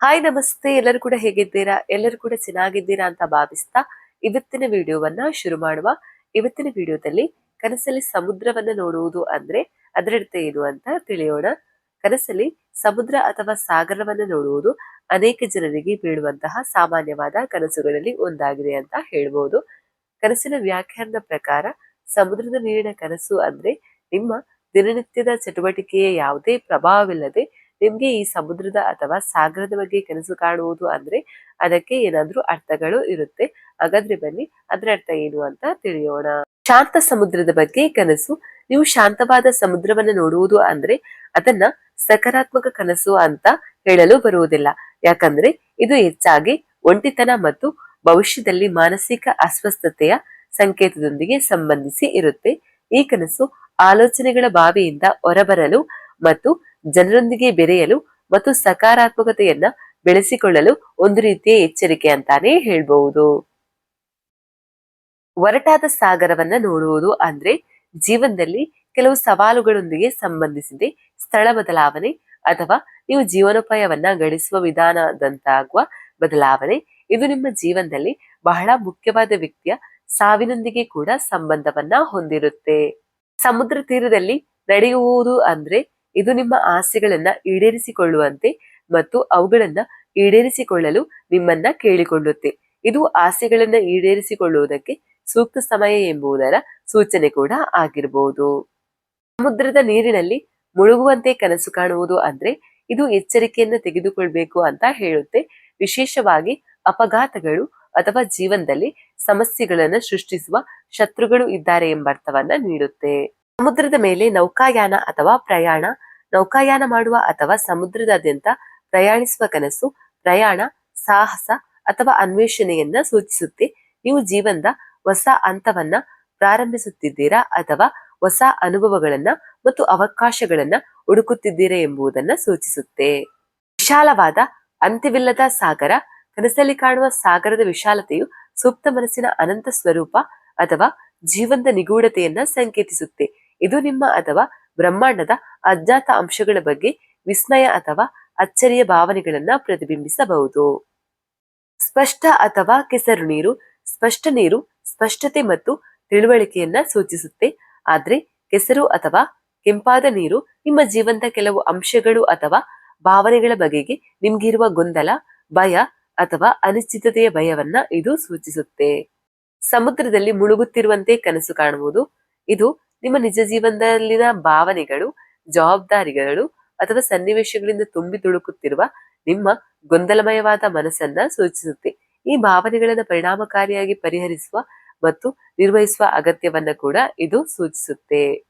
Hi ನಮಸ್ತೆ. ಎಲ್ಲರೂ ಕೂಡ ಹೇಗಿದ್ದೀರಾ? ಎಲ್ಲರೂ ಕೂಡ ಚೆನ್ನಾಗಿದ್ದೀರಾ ಅಂತ ಭಾವಿಸ್ತಾ ಇವತ್ತಿನ ವಿಡಿಯೋವನ್ನ ಶುರು ಮಾಡುವ. ಇವತ್ತಿನ ವಿಡಿಯೋದಲ್ಲಿ ಕನಸಲ್ಲಿ ಸಮುದ್ರವನ್ನ ನೋಡುವುದು ಅಂದ್ರೆ ಅದರರ್ಥ ಏನು ಅಂತ ತಿಳಿಯೋಣ. ಕನಸಲ್ಲಿ ಸಮುದ್ರ ಅಥವಾ ಸಾಗರವನ್ನ ನೋಡುವುದು ಅನೇಕ ಜನರಿಗೆ ಬೀಳುವಂತಹ ಸಾಮಾನ್ಯವಾದ ಕನಸುಗಳಲ್ಲಿ ಒಂದಾಗಿದೆ ಅಂತ ಹೇಳ್ಬೋದು. ಕನಸಿನ ವ್ಯಾಖ್ಯಾನದ ಪ್ರಕಾರ ಸಮುದ್ರದ ನೀರಿನ ಕನಸು ಅಂದ್ರೆ ನಿಮ್ಮ ದಿನನಿತ್ಯದ ಚಟುವಟಿಕೆಯ ಯಾವುದೇ ಪ್ರಭಾವವಿಲ್ಲದೆ ನಿಮ್ಗೆ ಈ ಸಮುದ್ರದ ಅಥವಾ ಸಾಗರದ ಬಗ್ಗೆ ಕನಸು ಕಾಣುವುದು ಅಂದ್ರೆ ಅದಕ್ಕೆ ಏನಾದ್ರೂ ಅರ್ಥಗಳು ಇರುತ್ತೆ. ಹಾಗಾದ್ರೆ ಬನ್ನಿ, ಅದರ ಅರ್ಥ ಏನು ಅಂತ ತಿಳಿಯೋಣ. ಶಾಂತ ಸಮುದ್ರದ ಬಗ್ಗೆ ಕನಸು. ನೀವು ಶಾಂತವಾದ ಸಮುದ್ರವನ್ನು ನೋಡುವುದು ಅಂದ್ರೆ ಅದನ್ನ ಸಕಾರಾತ್ಮಕ ಕನಸು ಅಂತ ಹೇಳಲು ಬರುವುದಿಲ್ಲ. ಯಾಕಂದ್ರೆ ಇದು ಹೆಚ್ಚಾಗಿ ಒಂಟಿತನ ಮತ್ತು ಭವಿಷ್ಯದಲ್ಲಿ ಮಾನಸಿಕ ಅಸ್ವಸ್ಥತೆಯ ಸಂಕೇತದೊಂದಿಗೆ ಸಂಬಂಧಿಸಿ ಇರುತ್ತೆ. ಈ ಕನಸು ಆಲೋಚನೆಗಳ ಬಾವಿಯಿಂದ ಹೊರಬರಲು ಮತ್ತು ಜನರೊಂದಿಗೆ ಬೆರೆಯಲು ಮತ್ತು ಸಕಾರಾತ್ಮಕತೆಯನ್ನ ಬೆಳೆಸಿಕೊಳ್ಳಲು ಒಂದು ರೀತಿಯ ಎಚ್ಚರಿಕೆ ಅಂತಾನೆ ಹೇಳ್ಬಹುದು. ಒರಟಾದ ಸಾಗರವನ್ನ ನೋಡುವುದು ಅಂದ್ರೆ ಜೀವನದಲ್ಲಿ ಕೆಲವು ಸವಾಲುಗಳೊಂದಿಗೆ ಸಂಬಂಧಿಸಿದೆ ಸ್ಥಳ ಬದಲಾವಣೆ ಅಥವಾ ನೀವು ಜೀವನೋಪಾಯವನ್ನ ಗಳಿಸುವ ವಿಧಾನದಂತಾಗುವ ಬದಲಾವಣೆ. ಇದು ನಿಮ್ಮ ಜೀವನದಲ್ಲಿ ಬಹಳ ಮುಖ್ಯವಾದ ವ್ಯಕ್ತಿಯ ಸಾವಿನೊಂದಿಗೆ ಕೂಡ ಸಂಬಂಧವನ್ನ ಹೊಂದಿರುತ್ತೆ. ಸಮುದ್ರ ತೀರದಲ್ಲಿ ನಡೆಯುವುದು ಅಂದ್ರೆ ಇದು ನಿಮ್ಮ ಆಸೆಗಳನ್ನ ಈಡೇರಿಸಿಕೊಳ್ಳುವಂತೆ ಮತ್ತು ಅವುಗಳನ್ನ ಈಡೇರಿಸಿಕೊಳ್ಳಲು ನಿಮ್ಮನ್ನ ಕೇಳಿಕೊಳ್ಳುತ್ತೆ. ಇದು ಆಸೆಗಳನ್ನ ಈಡೇರಿಸಿಕೊಳ್ಳುವುದಕ್ಕೆ ಸೂಕ್ತ ಸಮಯ ಎಂಬುದರ ಸೂಚನೆ ಕೂಡ ಆಗಿರಬಹುದು ಸಮುದ್ರದ ನೀರಿನಲ್ಲಿ ಮುಳುಗುವಂತೆ ಕನಸು ಕಾಣುವುದು ಅಂದ್ರೆ ಇದು ಎಚ್ಚರಿಕೆಯನ್ನು ತೆಗೆದುಕೊಳ್ಬೇಕು ಅಂತ ಹೇಳುತ್ತೆ. ವಿಶೇಷವಾಗಿ ಅಪಘಾತಗಳು ಅಥವಾ ಜೀವನದಲ್ಲಿ ಸಮಸ್ಯೆಗಳನ್ನು ಸೃಷ್ಟಿಸುವ ಶತ್ರುಗಳು ಇದ್ದಾರೆ ಎಂಬ ಅರ್ಥವನ್ನ ನೀಡುತ್ತೆ. ಸಮುದ್ರದ ಮೇಲೆ ನೌಕಾಯಾನ ಅಥವಾ ಪ್ರಯಾಣ, ನೌಕಾಯಾನ ಮಾಡುವ ಅಥವಾ ಸಮುದ್ರದಾದ್ಯಂತ ಪ್ರಯಾಣಿಸುವ ಕನಸು, ಪ್ರಯಾಣ, ಸಾಹಸ ಅಥವಾ ಅನ್ವೇಷಣೆಯನ್ನ ಸೂಚಿಸುತ್ತೆ. ನೀವು ಜೀವನದ ಹೊಸ ಹಂತವನ್ನ ಪ್ರಾರಂಭಿಸುತ್ತಿದ್ದೀರಾ ಅಥವಾ ಹೊಸ ಅನುಭವಗಳನ್ನ ಮತ್ತು ಅವಕಾಶಗಳನ್ನ ಹುಡುಕುತ್ತಿದ್ದೀರಾ ಎಂಬುದನ್ನ ಸೂಚಿಸುತ್ತೆ. ವಿಶಾಲವಾದ ಅಂತ್ಯವಿಲ್ಲದ ಸಾಗರ, ಕನಸಲ್ಲಿ ಕಾಣುವ ಸಾಗರದ ವಿಶಾಲತೆಯು ಸೂಕ್ತ ಮನಸ್ಸಿನ ಅನಂತ ಸ್ವರೂಪ ಅಥವಾ ಜೀವನದ ನಿಗೂಢತೆಯನ್ನ ಸಂಕೇತಿಸುತ್ತೆ. ಇದು ನಿಮ್ಮ ಅಥವಾ ಬ್ರಹ್ಮಾಂಡದ ಅಜ್ಞಾತ ಅಂಶಗಳ ಬಗ್ಗೆ ವಿಸ್ಮಯ ಅಥವಾ ಅಚ್ಚರಿಯ ಭಾವನೆಗಳನ್ನ ಪ್ರತಿಬಿಂಬಿಸಬಹುದು. ಸ್ಪಷ್ಟ ಅಥವಾ ಕೆಸರು ನೀರು, ಸ್ಪಷ್ಟ ನೀರು, ಸ್ಪಷ್ಟತೆ ಮತ್ತು ತಿಳುವಳಿಕೆಯನ್ನ ಸೂಚಿಸುತ್ತೆ. ಆದ್ರೆ ಕೆಸರು ಅಥವಾ ಕೆಂಪಾದ ನೀರು ನಿಮ್ಮ ಜೀವನದ ಕೆಲವು ಅಂಶಗಳು ಅಥವಾ ಭಾವನೆಗಳ ಬಗೆಗೆ ನಿಮ್ಗಿರುವ ಗೊಂದಲ, ಭಯ ಅಥವಾ ಅನಿಶ್ಚಿತತೆಯ ಭಯವನ್ನ ಇದು ಸೂಚಿಸುತ್ತೆ. ಸಮುದ್ರದಲ್ಲಿ ಮುಳುಗುತ್ತಿರುವಂತೆ ಕನಸು ಕಾಣುವುದು. ಇದು ನಿಮ್ಮ ನಿಜ ಜೀವನದಲ್ಲಿನ ಭಾವನೆಗಳು, ಜವಾಬ್ದಾರಿಗಳು ಅಥವಾ ಸನ್ನಿವೇಶಗಳಿಂದ ತುಂಬಿ ತುಳುಕುತ್ತಿರುವ ನಿಮ್ಮ ಗೊಂದಲಮಯವಾದ ಮನಸ್ಸನ್ನ ಸೂಚಿಸುತ್ತೆ. ಈ ಭಾವನೆಗಳನ್ನು ಪರಿಣಾಮಕಾರಿಯಾಗಿ ಪರಿಹರಿಸುವ ಮತ್ತು ನಿರ್ವಹಿಸುವ ಅಗತ್ಯವನ್ನ ಕೂಡ ಇದು ಸೂಚಿಸುತ್ತೆ.